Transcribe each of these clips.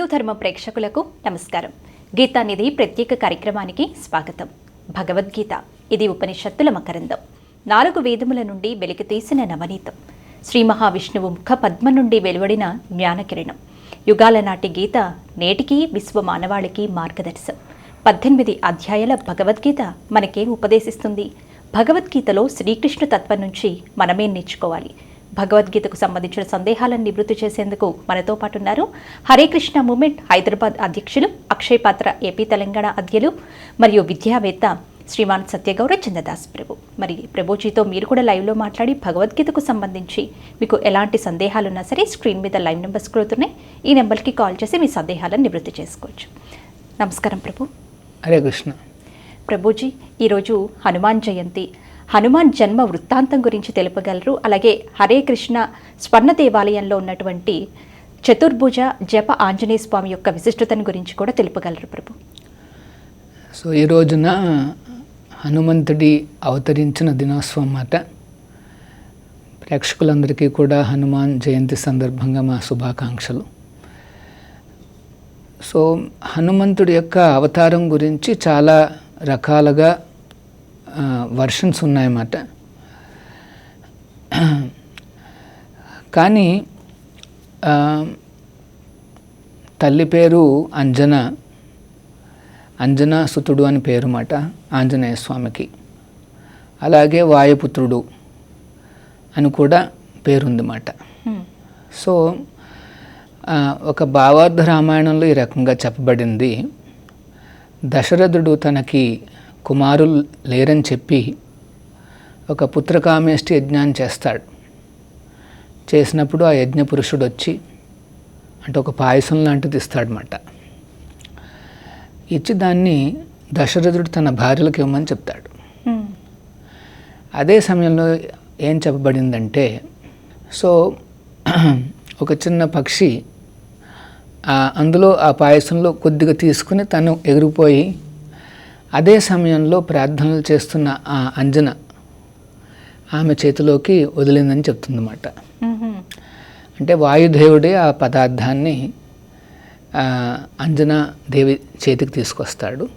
హిందూ ధర్మ ప్రేక్షకులకు నమస్కారం. గీతానిధి ప్రత్యేక కార్యక్రమానికి స్వాగతం. భగవద్గీత ఇది ఉపనిషత్తుల మకరందం. నాలుగు వేదముల నుండి వెలికి తీసిన నవనీతం. శ్రీ మహావిష్ణువు ముఖ పద్మ నుండి వెలువడిన జ్ఞానకిరణం. యుగాల నాటి గీత నేటికి విశ్వ మానవాళికి మార్గదర్శం. పద్దెనిమిది అధ్యాయాల భగవద్గీత మనకేం ఉపదేశిస్తుంది. భగవద్గీతలో శ్రీకృష్ణ తత్వం నుంచి మనమేం నేర్చుకోవాలి. భగవద్గీతకు సంబంధించిన సందేహాలను నివృత్తి చేసేందుకు మనతో పాటు ఉన్నారు హరే కృష్ణ మూమెంట్ హైదరాబాద్ అధ్యక్షులు అక్షయ్ పాత్ర ఏపీ తెలంగాణ అధ్యయులు మరియు విద్యావేత్త శ్రీమాన్ సత్యగౌర చంద్రదాస్ ప్రభు. మరి ప్రభుజీతో మీరు కూడా లైవ్లో మాట్లాడి భగవద్గీతకు సంబంధించి మీకు ఎలాంటి సందేహాలున్నా సరే స్క్రీన్ మీద లైవ్ నెంబర్స్ అవుతున్నాయి ఈ నెంబర్కి కాల్ చేసి మీ సందేహాలను నివృత్తి చేసుకోవచ్చు. నమస్కారం ప్రభు. హరే కృష్ణ. ప్రభుజీ ఈరోజు హనుమాన్ జయంతి. హనుమాన్ జన్మ వృత్తాంతం గురించి తెలుపగలరు. అలాగే హరే కృష్ణ స్వర్ణ దేవాలయంలో ఉన్నటువంటి చతుర్భుజ జప ఆంజనేయ స్వామి యొక్క విశిష్టతను గురించి కూడా తెలుపగలరు ప్రభు. సో ఈ రోజున హనుమంతుడి అవతరించిన దినోత్సవం మాట ప్రేక్షకులందరికీ కూడా హనుమాన్ జయంతి సందర్భంగా మా శుభాకాంక్షలు. సో హనుమంతుడి యొక్క అవతారం గురించి చాలా రకాలుగా వర్షన్స్ ఉన్నాయన్నమాట. కానీ తల్లి పేరు అంజన అంజనా సుతుడు అని పేరు మాట ఆంజనేయ స్వామికి. అలాగే వాయుపుత్రుడు అని కూడా పేరుంది మాట హ్మ్. సో ఒక భావార్థ రామాయణంలో ఈ రకంగా చెప్పబడింది. దశరథుడు తనకి కుమారులు లేరని చెప్పి ఒక పుత్రకామేష్టి యజ్ఞాన్ని చేస్తాడు. చేసినప్పుడు ఆ యజ్ఞ పురుషుడు వచ్చి అంటే ఒక పాయసం లాంటిది ఇస్తాడనమాట ఇచ్చి దాన్ని దశరథుడు తన భార్యలకు ఇవ్వమని చెప్తాడు. అదే సమయంలో ఏం చెప్పబడిందంటే సో ఒక చిన్న పక్షి అందులో ఆ పాయసంలో కొద్దిగా తీసుకుని తను ఎగిరిపోయి అదే సమయంలో ప్రార్థనలు చేస్తున్న ఆ అంజన ఆమె చేతిలోకి వదిలిందని చెప్తుందన్నమాట. అంటే వాయుదేవుడే ఆ పదార్థాన్ని అంజనా దేవి చేతికి తీసుకొస్తాడు.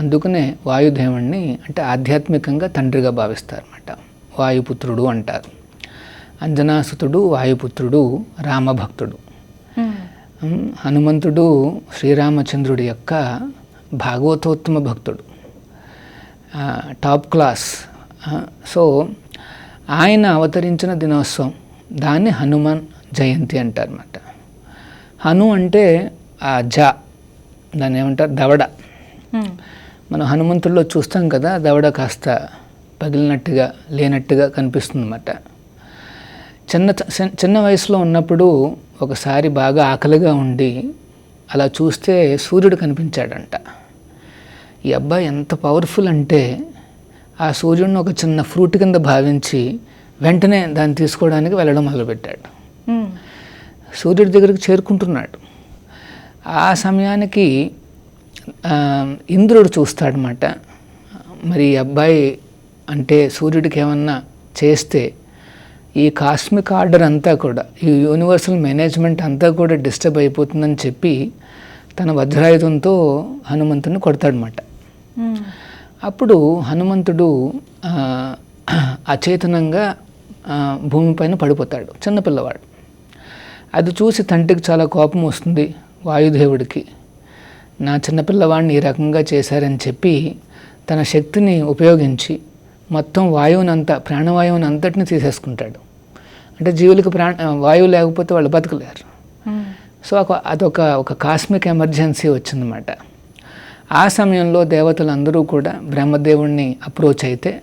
అందుకనే వాయుదేవుణ్ణి అంటే ఆధ్యాత్మికంగా తండ్రిగా భావిస్తారన్నమాట. వాయుపుత్రుడు అంటారు. అంజనాసుతుడు వాయుపుత్రుడు రామభక్తుడు. హనుమంతుడు శ్రీరామచంద్రుడి యొక్క భాగవతోత్తమ భక్తుడు. Top class. సో ఆయన అవతరించిన దినోత్సవం దాన్ని హనుమాన్ జయంతి అంటారన్నమాట. హను అంటే ఆ జ దాన్ని ఏమంటారు? దవడ. మనం హనుమంతుల్లో చూస్తాం కదా దవడ కాస్త పగిలినట్టుగా లేనట్టుగా కనిపిస్తుంది అన్నమాట చిన్న చిన్న- చిన్న వయసులో ఉన్నప్పుడు ఒకసారి బాగా ఆకలిగా ఉండి అలా చూస్తే సూర్యుడు కనిపించాడంట. ఈ అబ్బాయి ఎంత పవర్ఫుల్ అంటే ఆ సూర్యుడిని ఒక చిన్న ఫ్రూట్ కింద భావించి వెంటనే దాన్ని తీసుకోవడానికి వెళ్ళడం మొదలుపెట్టాడు. సూర్యుడి దగ్గరికి చేరుకుంటున్నాడు ఆ సమయానికి ఇంద్రుడు చూస్తాడనమాట మరి ఈ అబ్బాయి అంటే సూర్యుడికి ఏమన్నా చేస్తే ఈ కాస్మిక్ ఆర్డర్ అంతా కూడా ఈ యూనివర్సల్ మేనేజ్మెంట్ అంతా కూడా డిస్టర్బ్ అయిపోతుందని చెప్పి తన వజ్రాయుధంతో హనుమంతుని కొడతాడనమాట. అప్పుడు హనుమంతుడు అచేతనంగా భూమిపైన పడిపోతాడు. చిన్నపిల్లవాడు అది చూసి తండ్రికి చాలా కోపం వస్తుంది వాయుదేవుడికి. నా చిన్నపిల్లవాడిని ఈ రకంగా చేశారని చెప్పి తన శక్తిని ఉపయోగించి మొత్తం వాయువునంతా ప్రాణవాయువుని అంతటిని తీసేసుకుంటాడు. అంటే జీవులకు ప్రాణ వాయువు లేకపోతే వాళ్ళు బతకలేరు. సో ఒక అదొక ఒక కాస్మిక్ ఎమర్జెన్సీ వచ్చిందన్నమాట. ఆ సమయంలో దేవతలందరూ కూడా బ్రహ్మదేవుణ్ణి అప్రోచ్ అయితే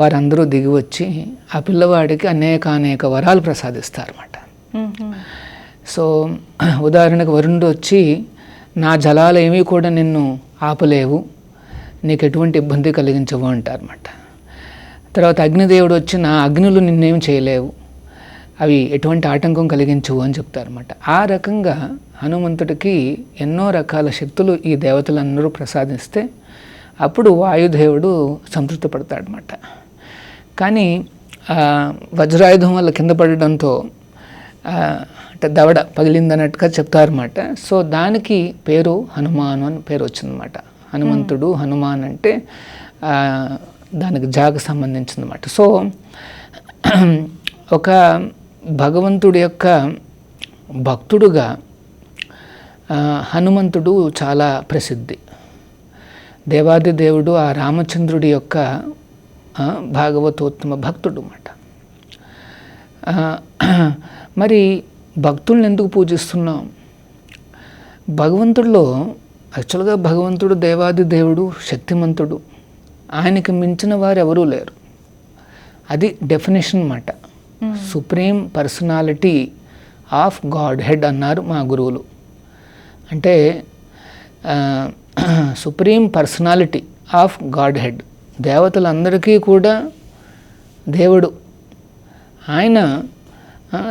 వారందరూ దిగి వచ్చి ఆ పిల్లవాడికి అనేక అనేక వరాలు ప్రసాదిస్తారన్నమాట. సో ఉదాహరణకు వరుణుడు వచ్చి నా జలాలు ఏమీ కూడా నిన్ను ఆపలేవు నీకు ఎటువంటి ఇబ్బంది కలిగించవు అంటారన్నమాట తర్వాత అగ్నిదేవుడు వచ్చి నా అగ్నులు నిన్నేం చేయలేవు అవి ఎటువంటి ఆటంకం కలిగించవు అని చెప్తారన్నమాట. ఆ రకంగా హనుమంతుడికి ఎన్నో రకాల శక్తులు ఈ దేవతలందరూ ప్రసాదిస్తే అప్పుడు వాయుదేవుడు సంతృప్తి పడతాడనమాట కానీ వజ్రాయుధం వల్ల కింద పడడంతో అంటే దవడ పగిలిందన్నట్టుగా చెప్తారన్నమాట. సో దానికి పేరు హనుమాను అని పేరు వచ్చిందన్నమాట. హనుమంతుడు హనుమాన్ అంటే దానికి జాగ సంబంధించిందన్నమాట. సో ఒక భగవంతుడి యొక్క భక్తుడుగా హనుమంతుడు చాలా ప్రసిద్ధి. దేవాది దేవుడు ఆ రామచంద్రుడి యొక్క భాగవతోత్తమ భక్తుడు అన్నమాట. మరి భక్తుల్ని ఎందుకు పూజిస్తున్నాం? భగవంతుడిలో యాక్చువల్గా భగవంతుడు దేవాది దేవుడు శక్తిమంతుడు. ఆయనకి మించిన వారు ఎవరూ లేరు. అది డెఫినేషన్ అన్నమాట. Supreme personality of godhead అన్నారు మా గురువులు. అంటే supreme personality of godhead. దేవతలందరికీ కూడా దేవుడు. ఆయన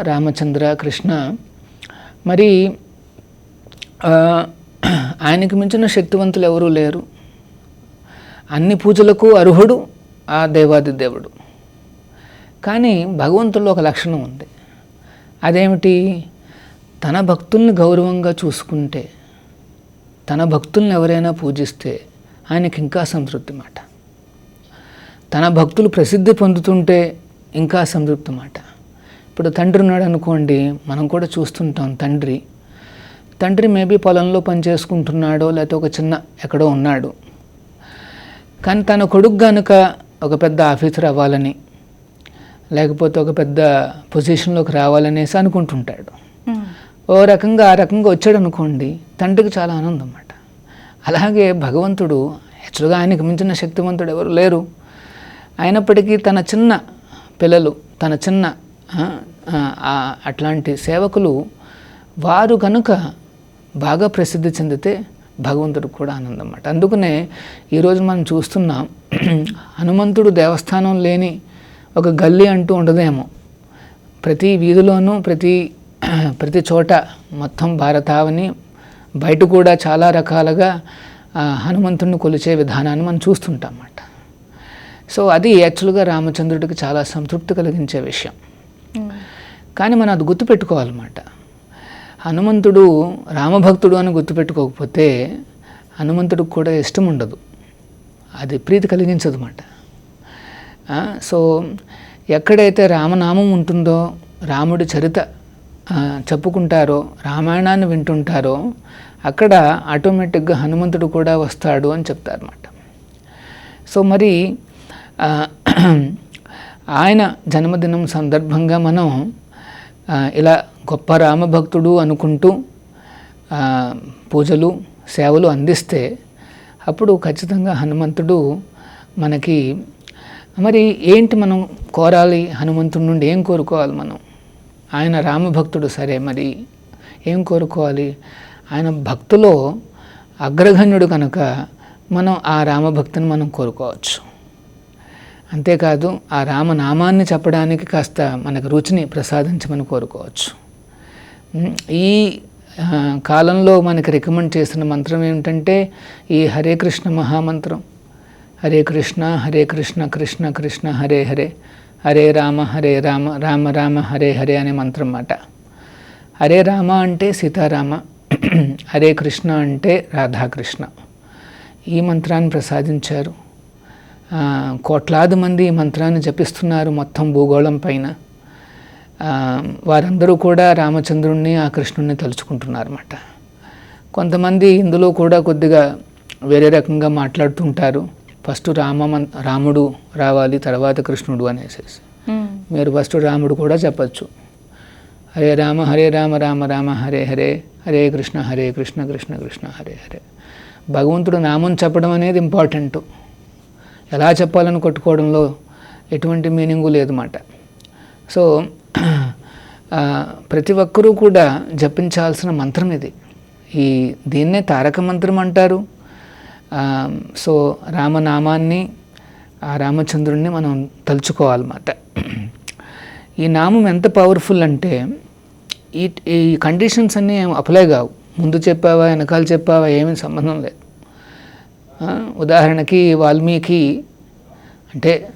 రామచంద్ర కృష్ణ మరి ఆయనకు ఆయనకి మించిన శక్తివంతులు ఎవరూ లేరు. అన్ని పూజలకు అర్హుడు ఆ దేవాది దేవుడు. కానీ భగవంతుల్లో ఒక లక్షణం ఉంది. అదేమిటి? తన భక్తుల్ని గౌరవంగా చూసుకుంటే తన భక్తుల్ని ఎవరైనా పూజిస్తే ఆయనకి ఇంకా సంతృప్తి మాట. తన భక్తులు ప్రసిద్ధి పొందుతుంటే ఇంకా సంతృప్తి మాట. ఇప్పుడు తండ్రి ఉన్నాడు అనుకోండి మనం కూడా చూస్తుంటాం తండ్రి. తండ్రి మేబీ పొలంలో పని చేసుకుంటున్నాడో లేకపోతే ఒక చిన్న ఎక్కడో ఉన్నాడు. కానీ తన కొడుకు కనుక ఒక పెద్ద ఆఫీసర్ అవ్వాలని లేకపోతే ఒక పెద్ద పొజిషన్లోకి రావాలనేసి అనుకుంటుంటాడు. ఓ రకంగా ఆ రకంగా వచ్చాడు అనుకోండి తండ్రికి చాలా ఆనందం అన్నమాట అలాగే భగవంతుడు యాక్చువల్గా ఆయనకు మించిన శక్తివంతుడు ఎవరు లేరు. అయినప్పటికీ తన చిన్న పిల్లలు తన చిన్న అట్లాంటి సేవకులు వారు కనుక బాగా ప్రసిద్ధి చెందితే భగవంతుడికి కూడా ఆనందం అన్నమాట అందుకనే ఈరోజు మనం చూస్తున్నాం హనుమంతుడు దేవస్థానం లేని ఒక గల్లీ అంటూ ఉండదేమో. ప్రతి వీధిలోనూ ప్రతి ప్రతి చోట మొత్తం భారతావని బయట కూడా చాలా రకాలుగా హనుమంతుడిని కొలిచే విధానాన్ని మనం చూస్తుంటాం అన్నమాట సో అది యాక్చువల్గా రామచంద్రుడికి చాలా సంతృప్తి కలిగించే విషయం. కానీ మనం అది గుర్తుపెట్టుకోవాలన్నమాట. హనుమంతుడు రామభక్తుడు అని గుర్తుపెట్టుకోకపోతే హనుమంతుడికి కూడా ఇష్టం ఉండదు. అది ప్రీతి కలిగించదు అన్నమాట సో ఎక్కడైతే రామనామం ఉంటుందో రాముడి చరిత చెప్పుకుంటారో రామాయణాన్ని వింటుంటారో అక్కడ ఆటోమేటిక్గా హనుమంతుడు కూడా వస్తాడు అని చెప్తారన్నమాట. సో మరి ఆయన జన్మదినం సందర్భంగా మనం ఇలా గొప్ప రామభక్తుడు అనుకుంటూ పూజలు సేవలు అందిస్తే అప్పుడు ఖచ్చితంగా హనుమంతుడు మనకి మరి ఏంటి మనం కోరాలి? హనుమంతుడి నుండి ఏం కోరుకోవాలి మనం? ఆయన రామభక్తుడు సరే మరి ఏం కోరుకోవాలి? ఆయన భక్తులో అగ్రగణ్యుడు కనుక మనం ఆ రామభక్తిని మనం కోరుకోవచ్చు. అంతేకాదు ఆ రామనామాన్ని చెప్పడానికి కాస్త మనకు రుచిని ప్రసాదించమని కోరుకోవచ్చు. ఈ కాలంలో మనకి రికమెండ్ చేసిన మంత్రం ఏమిటంటే ఈ హరే కృష్ణ మహామంత్రం. హరే కృష్ణ హరే కృష్ణ కృష్ణ కృష్ణ హరే హరే. హరే రామ హరే రామ రామ రామ హరే హరే అనే మంత్రం మాట. హరే రామ అంటే సీతారామ హరే కృష్ణ అంటే రాధాకృష్ణ. ఈ మంత్రాన్ని ప్రసాదించారు. కోట్లాది మంది ఈ మంత్రాన్ని జపిస్తున్నారు మొత్తం భూగోళం పైన. వారందరూ కూడా రామచంద్రుణ్ణి ఆ కృష్ణుణ్ణి తలుచుకుంటున్నారన్నమాట కొంతమంది ఇందులో కూడా కొద్దిగా వేరే రకంగా మాట్లాడుతుంటారు. ఫస్ట్ రామ రాముడు రావాలి తర్వాత కృష్ణుడు అనేసి మీరు ఫస్ట్ రాముడు కూడా చెప్పచ్చు. హరే రామ హరే రామ రామ రామ హరే హరే హరే కృష్ణ హరే కృష్ణ కృష్ణ కృష్ణ హరే హరే. భగవంతుడు నామం చెప్పడం అనేది ఇంపార్టెంట్ ఎలా చెప్పాలని కొట్టుకోవడంలో ఎటువంటి మీనింగు లేదన్నమాట. సో ప్రతి ఒక్కరూ కూడా జపించాల్సిన మంత్రం ఇది. ఈ దీన్నే తారక మంత్రం అంటారు. సో రామనామాన్ని ఆ రామచంద్రుణ్ణి మనం తలుచుకోవాలన్నమాట ఈ నామం ఎంత పవర్ఫుల్ అంటే ఈ ఈ కండిషన్స్ అన్నీ ఏం అప్లై కావు. ముందు చెప్పావా వెనకాల చెప్పావా ఏమీ సంబంధం లేదు. ఉదాహరణకి వాల్మీకి అంటే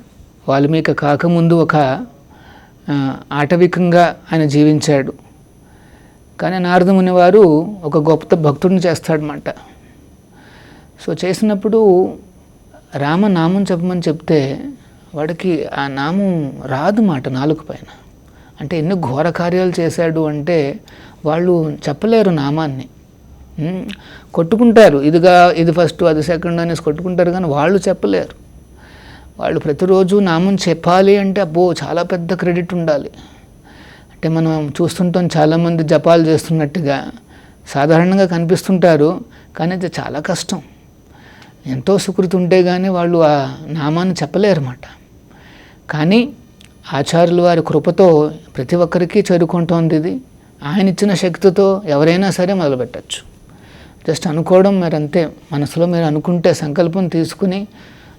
వాల్మీకి కాకముందు ఒక ఆటవికంగా ఆయన జీవించాడు. కానీ నారదముని వారు ఒక గొప్ప భక్తుడిని చేస్తాడనమాట సో చేసినప్పుడు రామ నామం చెప్పమని చెప్తే వాడికి ఆ నామం రాదు మాట నాలుగు పైన. అంటే ఎన్ని ఘోర కార్యాలు చేశాడు అంటే వాళ్ళు చెప్పలేరు నామాన్ని. కొట్టుకుంటారు. ఇదిగా ఇది ఫస్ట్ అది సెకండ్ అనేసి కొట్టుకుంటారు కానీ వాళ్ళు చెప్పలేరు. వాళ్ళు ప్రతిరోజు నామం చెప్పాలి అంటే అబ్బో చాలా పెద్ద క్రెడిట్ ఉండాలి. అంటే మనం చూస్తుంటాం చాలామంది జపాలు చేస్తున్నట్టుగా. సాధారణంగా కనిపిస్తుంటారు కానీ అది చాలా కష్టం. ఎంతో సుకృతి ఉంటే కానీ వాళ్ళు ఆ నామాన్ని చెప్పలేరన్నమాట. కానీ ఆచార్యుల వారి కృపతో ప్రతి ఒక్కరికి చేరుకుంటోంది ఇది. ఆయన ఇచ్చిన శక్తితో ఎవరైనా సరే మొదలుపెట్టచ్చు. జస్ట్ అనుకోవడం మీరు అంతే మనసులో మీరు అనుకుంటే సంకల్పం తీసుకుని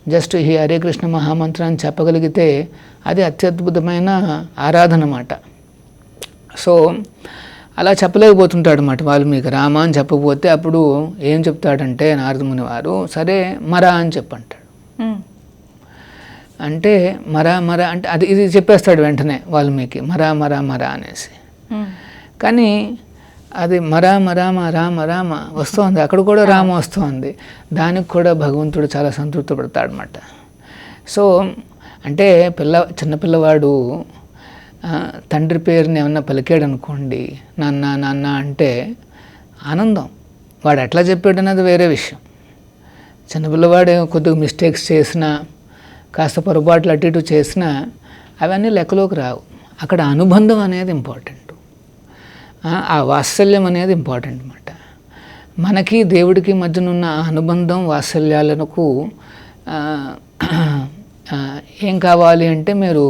జస్ట్ ఈ హరే కృష్ణ మహామంత్రాన్ని చెప్పగలిగితే అది అత్యద్భుతమైన ఆరాధన అన్నమాట. సో అలా చెప్పలేకపోతుంటాడు అన్నమాట వాల్మీకి రామ అని చెప్పకపోతే అప్పుడు ఏం చెప్తాడంటే నారదముని వారు సరే మరా అని చెప్పంటాడు. అంటే మరా మరా అంటే అది ఇది చెప్పేస్తాడు వెంటనే వాల్మీకి మరా మరా మరా అనేసి. కానీ అది మరామ రామ రామ రామ వస్తోంది. అక్కడ కూడా రామ వస్తోంది. దానికి కూడా భగవంతుడు చాలా సంతృప్తి పడతాడనమాట సో అంటే పిల్ల చిన్నపిల్లవాడు తండ్రి పేరుని ఏమన్నా పలికాడు అనుకోండి నాన్న నాన్న అంటే ఆనందం. వాడు ఎట్లా చెప్పాడు అనేది వేరే విషయం. చిన్నపిల్లవాడు కొద్దిగా మిస్టేక్స్ చేసినా కాస్త పొరపాట్లు అటు ఇటు చేసినా అవన్నీ లెక్కలోకి రావు. అక్కడ అనుబంధం అనేది ఇంపార్టెంట్ ఆ, వాత్సల్యం అనేది ఇంపార్టెంట్ అనమాట మనకి దేవుడికి మధ్యనున్న ఆ అనుబంధం వాత్సల్యాలకు ఏం కావాలి అంటే మీరు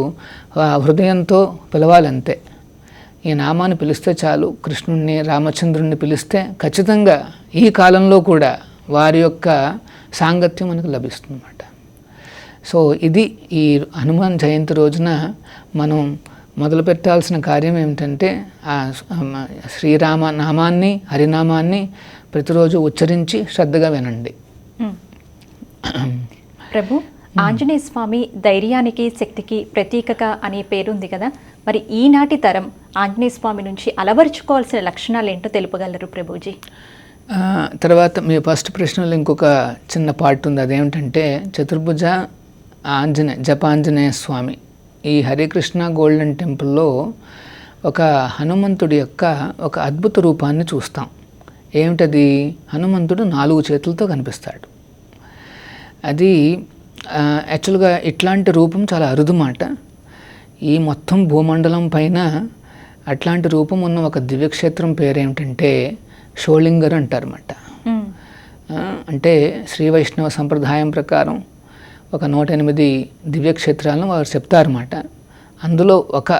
హృదయంతో పిలవాలంతే. ఈ నామాన్ని పిలిస్తే చాలు కృష్ణుణ్ణి రామచంద్రుణ్ణి పిలిస్తే ఖచ్చితంగా ఈ కాలంలో కూడా వారి యొక్క సాంగత్యం మనకు లభిస్తుంది అన్నమాట సో ఇది ఈ హనుమాన్ జయంతి రోజున మనం మొదలు పెట్టాల్సిన కార్యం ఏమిటంటే ఆ శ్రీరామ నామాన్ని హరినామాన్ని ప్రతిరోజు ఉచ్చరించి శ్రద్ధగా వినండి. ప్రభు? ఆంజనేయ స్వామి ధైర్యానికి శక్తికి ప్రతీకగా అనే పేరుంది కదా. మరి ఈనాటి తరం ఆంజనేయ స్వామి నుంచి అలవరుచుకోవాల్సిన లక్షణాలు ఏంటో తెలుపగలరు ప్రభుజీ? తర్వాత మీ ఫస్ట్ ప్రశ్నలో ఇంకొక చిన్న పార్ట్ ఉంది. అదేమిటంటే చతుర్భుజ ఆంజనేయ జపాంజనేయ స్వామి ఈ హరికృష్ణ గోల్డెన్ టెంపుల్లో ఒక హనుమంతుడి యొక్క ఒక అద్భుత రూపాన్ని చూస్తాం. ఏమిటది? హనుమంతుడు నాలుగు చేతులతో కనిపిస్తాడు. అది యాక్చువల్గా ఇట్లాంటి రూపం చాలా అరుదు మాట ఈ మొత్తం భూమండలం పైన అట్లాంటి రూపం ఉన్న ఒక దివ్యక్షేత్రం పేరేమిటంటే షోళింగర్ అంటారన్నమాట. అంటే శ్రీ వైష్ణవ సంప్రదాయం ప్రకారం ఒక నూట ఎనిమిది దివ్యక్షేత్రాలను వారు చెప్తారన్నమాట. అందులో ఒక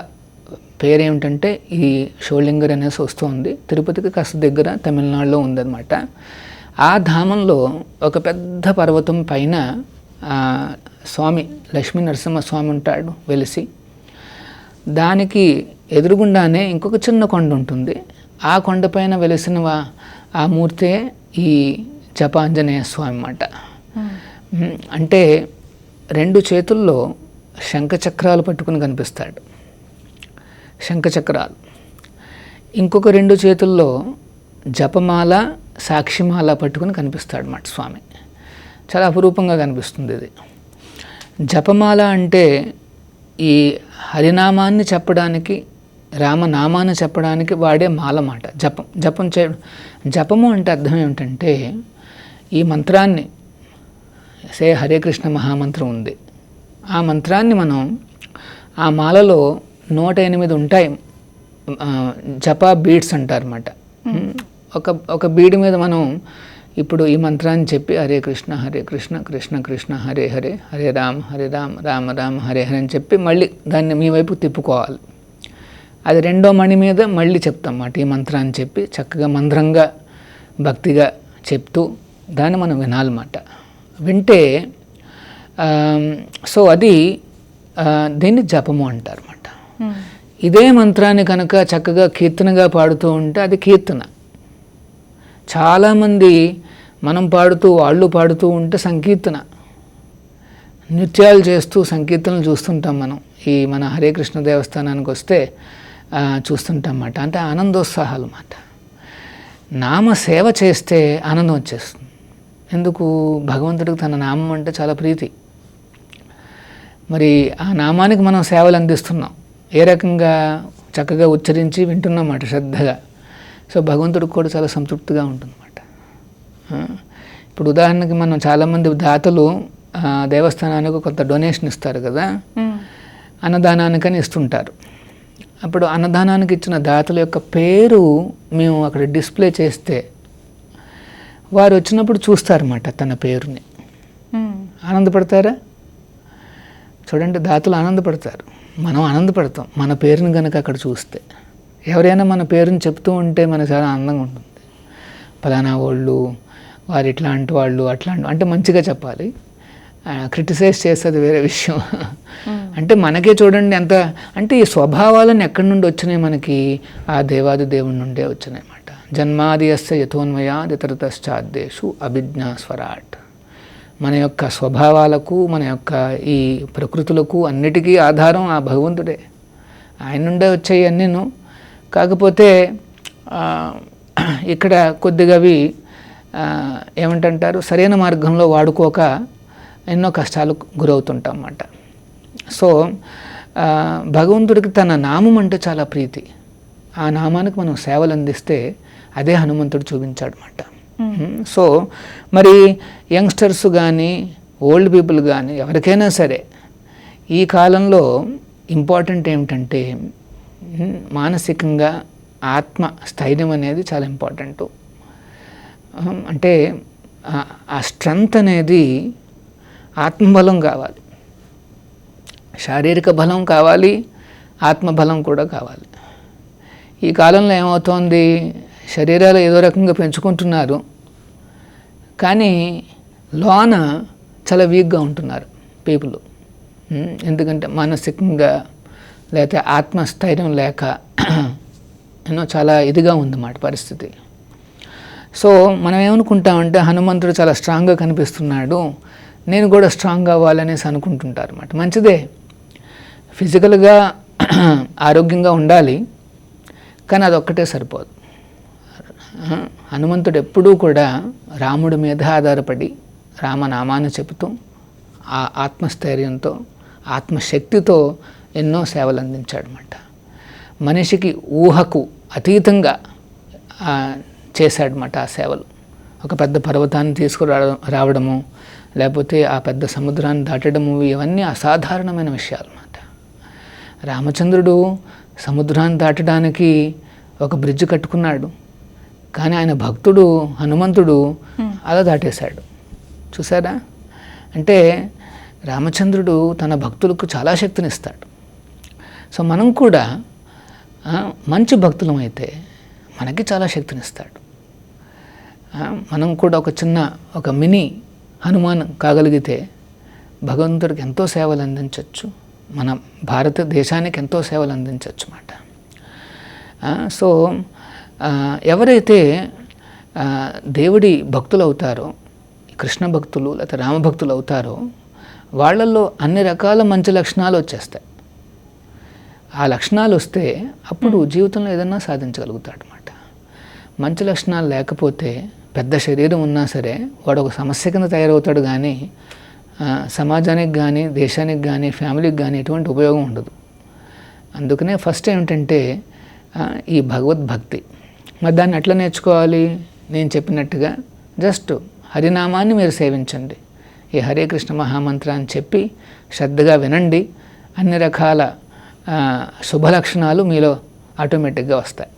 పేరేమిటంటే ఈ షోళింగర్ అనేసి వస్తుంది. తిరుపతికి కాస్త దగ్గర తమిళనాడులో ఉందన్నమాట. ఆ ధామంలో ఒక పెద్ద పర్వతం పైన స్వామి లక్ష్మీ నరసింహ స్వామి ఉంటాడు వెలిసి. దానికి ఎదురుగుండానే ఇంకొక చిన్న కొండ ఉంటుంది. ఆ కొండపైన వెలిసిన ఆ మూర్తే ఈ జపాంజనేయ స్వామి అన్నమాట. అంటే రెండు చేతుల్లో శంఖచక్రాలు పట్టుకుని కనిపిస్తాడు. శంఖచక్రాలు ఇంకొక రెండు చేతుల్లో జపమాల సాక్షిమాల పట్టుకుని కనిపిస్తాడు మాట స్వామి. చాలా అపురూపంగా కనిపిస్తుంది ఇది. జపమాల అంటే ఈ హరినామాన్ని చెప్పడానికి రామనామాన్ని చెప్పడానికి వాడే మాల మాట జపం. జపం చే జపము అంటే అర్థం ఏమిటంటే ఈ మంత్రాన్ని సే హరే కృష్ణ మహామంత్రం ఉంది. ఆ మంత్రాన్ని మనం ఆ మాలలో నూట ఎనిమిది ఉంటాయి. జపా బీడ్స్ అంటారన్నమాట ఒక ఒక బీడ్ మీద మనం ఇప్పుడు ఈ మంత్రాన్ని చెప్పి హరే కృష్ణ హరే కృష్ణ కృష్ణ కృష్ణ హరే హరే హరే రామ హరే రామ రామ రామ హరే హరే అని చెప్పి మళ్ళీ దాన్ని మీ వైపు తిప్పుకోవాలి. అది రెండో మణి మీద మళ్ళీ చెప్తాం అన్నమాట ఈ మంత్రాన్ని చెప్పి చక్కగా మంత్రంగా భక్తిగా చెప్తూ దాన్ని మనం వినాలన్నమాట. వింటే సో అది దీన్ని జపము అంటారన్నమాట. ఇదే మంత్రాన్ని కనుక చక్కగా కీర్తనగా పాడుతూ ఉంటే అది కీర్తన. చాలామంది మనం పాడుతూ వాళ్ళు పాడుతూ ఉంటే సంకీర్తన. నృత్యాలు చేస్తూ సంకీర్తనలు చూస్తుంటాం మనం. ఈ మన హరే కృష్ణ దేవస్థానానికి వస్తే చూస్తుంటాం అన్నమాట. అంటే ఆనందోత్సాహాలు అన్నమాట. నామ సేవ చేస్తే ఆనందం వచ్చేస్తుంది. ఎందుకు? భగవంతుడికి తన నామం అంటే చాలా ప్రీతి. మరి ఆ నామానికి మనం సేవలు అందిస్తున్నాం. ఏ రకంగా చక్కగా ఉచ్చరించి వింటున్నాం అన్నమాట శ్రద్ధగా. సో భగవంతుడికి కూడా చాలా సంతృప్తిగా ఉంటుందన్నమాట. ఇప్పుడు ఉదాహరణకి మనం చాలామంది దాతలు దేవస్థానానికి కొంత డొనేషన్ ఇస్తారు కదా. అన్నదానానికని ఇస్తుంటారు. అప్పుడు అన్నదానానికి ఇచ్చిన దాతల యొక్క పేరు మేము అక్కడ డిస్ప్లే చేస్తే వారు వచ్చినప్పుడు చూస్తారన్నమాట తన పేరుని. ఆనందపడతారా? చూడండి దాతలు ఆనందపడతారు. మనం ఆనందపడతాం మన పేరుని కనుక అక్కడ చూస్తే. ఎవరైనా మన పేరుని చెప్తూ ఉంటే మనకు చాలా ఆనందంగా ఉంటుంది. ఫలానా వాళ్ళు వారు ఇట్లాంటి వాళ్ళు అట్లాంటి అంటే మంచిగా చెప్పాలి. క్రిటిసైజ్ చేసేది వేరే విషయం. అంటే మనకే చూడండి ఎంత అంటే ఈ స్వభావాలను ఎక్కడి నుండి వచ్చినాయి మనకి? ఆ దేవాది దేవుడి నుండే వచ్చినాయి అన్నమాట. జన్మాది అస్య యథోన్మయాది ఇతరతశ్చాద్దేశు అభిజ్ఞా స్వరాట్. మన యొక్క స్వభావాలకు మన యొక్క ఈ ప్రకృతులకు అన్నిటికీ ఆధారం ఆ భగవంతుడే. ఆయన నుండే వచ్చాయి అన్నీను. కాకపోతే ఇక్కడ కొద్దిగా అవి ఆ, ఏమంటారు సరైన మార్గంలో వాడుకోక ఎన్నో కష్టాలకు గురవుతుంటాం అన్నమాట సో భగవంతుడికి తన నామం అంటే చాలా ప్రీతి. ఆ నామానికి మనం సేవలు అందిస్తే అదే హనుమంతుడు చూపించాడు అన్నమాట సో మరి యంగ్స్టర్స్ కానీ ఓల్డ్ పీపుల్ కానీ ఎవరికైనా సరే ఈ కాలంలో ఇంపార్టెంట్ ఏమిటంటే మానసికంగా ఆత్మ స్థైర్యం అనేది చాలా ఇంపార్టెంట్. అంటే ఆ- ఆ స్ట్రెంగ్త్ అనేది ఆత్మబలం కావాలి. శారీరక బలం కావాలి ఆత్మబలం కూడా కావాలి. ఈ కాలంలో ఏమవుతోంది? శరీరాలు ఏదో రకంగా పెంచుకుంటున్నారు. కానీ లోన చాలా వీక్గా ఉంటున్నారు పీపుల్. ఎందుకంటే మానసికంగా లేకపోతే ఆత్మస్థైర్యం లేక ఎన్నో చాలా ఇదిగా ఉందన్నమాట పరిస్థితి. సో మనం ఏమనుకుంటామంటే హనుమంతుడు చాలా స్ట్రాంగ్గా కనిపిస్తున్నాడు. నేను కూడా స్ట్రాంగ్ అవ్వాలనేసి అనుకుంటుంటారు అనమాట మంచిదే. ఫిజికల్గా ఆరోగ్యంగా ఉండాలి. కానీ అదొక్కటే సరిపోదు. హనుమంతుడు ఎప్పుడూ కూడా రాముడి మీద ఆధారపడి రామనామాన్ని చెబుతూ ఆ ఆత్మస్థైర్యంతో ఆత్మశక్తితో ఎన్నో సేవలు అందించాడనమాట మనిషికి ఊహకు అతీతంగా చేశాడనమాట ఆ సేవలు. ఒక పెద్ద పర్వతాన్ని తీసుకురావడం రావడము లేకపోతే ఆ పెద్ద సముద్రాన్ని దాటడము ఇవన్నీ అసాధారణమైన విషయాలు అన్నమాట రామచంద్రుడు సముద్రాన్ని దాటడానికి ఒక బ్రిడ్జ్ కట్టుకున్నాడు. కానీ ఆయన భక్తుడు హనుమంతుడు అలా దాటేశాడు. చూసారా అంటే రామచంద్రుడు తన భక్తులకు చాలా శక్తినిస్తాడు. సో మనం కూడా మంచి భక్తులం అయితే మనకి చాలా శక్తినిస్తాడు. మనం కూడా ఒక చిన్న ఒక మినీ హనుమాన్ కాగలిగితే భగవంతుడికి ఎంతో సేవలు అందించవచ్చు మన భారతదేశానికి ఎంతో సేవలు అందించవచ్చు అన్నమాట సో ఎవరైతే దేవుడి భక్తులు అవుతారో కృష్ణ భక్తులు లేకపోతే రామభక్తులు అవుతారో వాళ్ళల్లో అన్ని రకాల మంచి లక్షణాలు వచ్చేస్తాయి. ఆ లక్షణాలు వస్తే అప్పుడు జీవితంలో ఏదన్నా సాధించగలుగుతాడు అనమాట మంచి లక్షణాలు లేకపోతే పెద్ద శరీరం ఉన్నా సరే వాడు ఒక సమస్య కింద తయారవుతాడు కానీ సమాజానికి కానీ దేశానికి కానీ ఫ్యామిలీకి కానీ ఎటువంటి ఉపయోగం ఉండదు. అందుకనే ఫస్ట్ ఏమిటంటే ఈ భగవద్భక్తి మరి దాన్ని ఎట్లా నేర్చుకోవాలి? నేను చెప్పినట్టుగా జస్ట్ హరినామాన్ని మీరు సేవించండి. ఈ హరే కృష్ణ మహామంత్రాన్ని చెప్పి శ్రద్ధగా వినండి. అన్ని రకాల శుభ లక్షణాలు మీలో ఆటోమేటిక్గా వస్తాయి.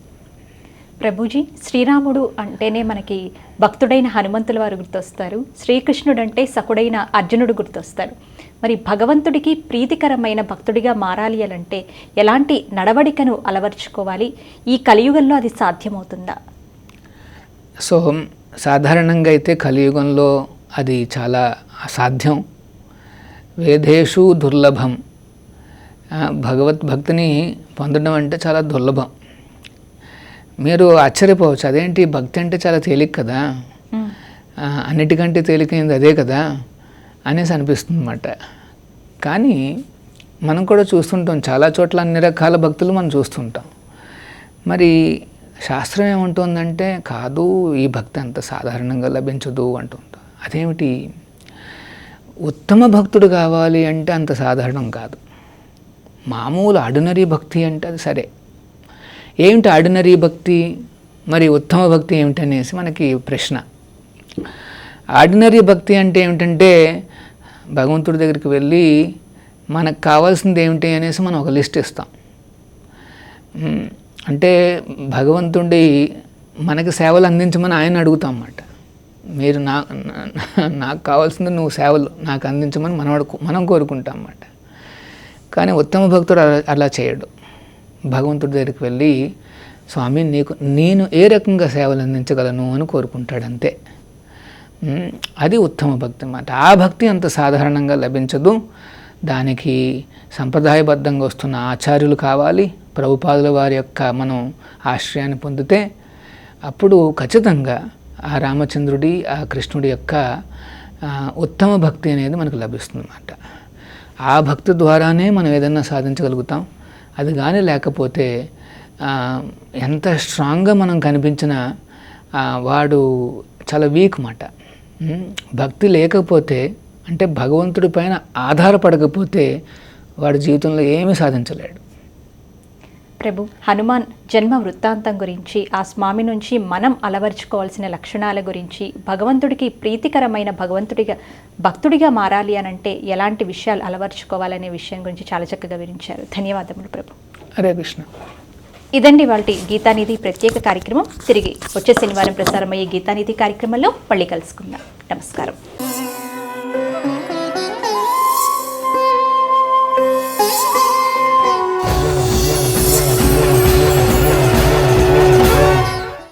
ప్రభుజీ శ్రీరాముడు అంటేనే మనకి భక్తుడైన హనుమంతుల వారు గుర్తొస్తారు. శ్రీకృష్ణుడు అంటే సకుడైన అర్జునుడు గుర్తొస్తాడు మరి భగవంతుడికి ప్రీతికరమైన భక్తుడిగా మారాలి అనంటే ఎలాంటి నడవడికను అలవర్చుకోవాలి? ఈ కలియుగంలో అది సాధ్యమవుతుందా? సో సాధారణంగా అయితే కలియుగంలో అది చాలా అసాధ్యం. వేదేషు దుర్లభం. భగవద్భక్తిని పొందడం అంటే చాలా దుర్లభం. మీరు ఆశ్చర్యపోవచ్చు అదేంటి భక్తి అంటే చాలా తేలిక కదా? అన్నిటికంటే తేలికైంది అదే కదా? అనేసి అనిపిస్తుంది అన్నమాట కానీ మనం కూడా చూస్తుంటాం చాలా చోట్ల అన్ని రకాల భక్తులు మనం చూస్తుంటాం. మరి శాస్త్రం ఏమంటుందంటే కాదు ఈ భక్తి అంత సాధారణంగా లభించదు అంటుంది అదేమిటి? ఉత్తమ భక్తుడు కావాలి అంటే అంత సాధారణం కాదు. మామూలు ఆర్డినరీ భక్తి అంటే అది సరే. ఏమిటి ఆర్డినరీ భక్తి? మరి ఉత్తమ భక్తి ఏమిటనేసి మనకి ప్రశ్న. ఆర్డినరీ భక్తి అంటే ఏమిటంటే భగవంతుడి దగ్గరికి వెళ్ళి మనకు కావాల్సింది ఏమిటి అనేసి మనం ఒక లిస్ట్ ఇస్తాం. అంటే భగవంతుడి మనకి సేవలు అందించమని ఆయన అడుగుతాం అన్నమాట మీరు నా నాకు కావాల్సింది నువ్వు సేవలు నాకు అందించమని మనం మనం కోరుకుంటాం అన్నమాట కానీ ఉత్తమ భక్తుడు అలా- అలా చేయడు. భగవంతుడి దగ్గరికి వెళ్ళి స్వామి నీకు నేను ఏ రకంగా సేవలు అందించగలను? అని కోరుకుంటాడు అంతే. అది ఉత్తమ భక్తి అన్నమాట. ఆ భక్తి అంత సాధారణంగా లభించదు. దానికి సంప్రదాయబద్ధంగా వస్తున్న ఆచార్యులు కావాలి. ప్రభుపాదుల వారి యొక్క మనం ఆశ్రయాన్ని పొందితే అప్పుడు ఖచ్చితంగా ఆ రామచంద్రుడి ఆ కృష్ణుడి యొక్క ఉత్తమ భక్తి అనేది మనకు లభిస్తుంది అన్నమాట ఆ భక్తి ద్వారానే మనం ఏదన్నా సాధించగలుగుతాం. అది కానీ లేకపోతే ఎంత స్ట్రాంగ్గా మనం కనిపించినా వాడు చాలా వీక్ మాట. భక్తి లేకపోతే అంటే భగవంతుడి పైన ఆధారపడకపోతే వాడు జీవితంలో ఏమీ సాధించలేడు. ప్రభు హనుమాన్ జన్మ వృత్తాంతం గురించి ఆ స్వామి నుంచి మనం అలవర్చుకోవాల్సిన లక్షణాల గురించి భగవంతుడికి ప్రీతికరమైన భగవంతుడిగా భక్తుడిగా మారాలి అని అంటే ఎలాంటి విషయాలు అలవర్చుకోవాలనే విషయం గురించి చాలా చక్కగా వివరించారు. ధన్యవాదములు ప్రభు. హరే కృష్ణ. ఇదండి వాళ్ళ గీతానిధి ప్రత్యేక కార్యక్రమం. తిరిగి వచ్చే శనివారం ప్రసారమయ్యే గీతానిధి కార్యక్రమంలో మళ్ళీ కలుసుకుందాం. నమస్కారం.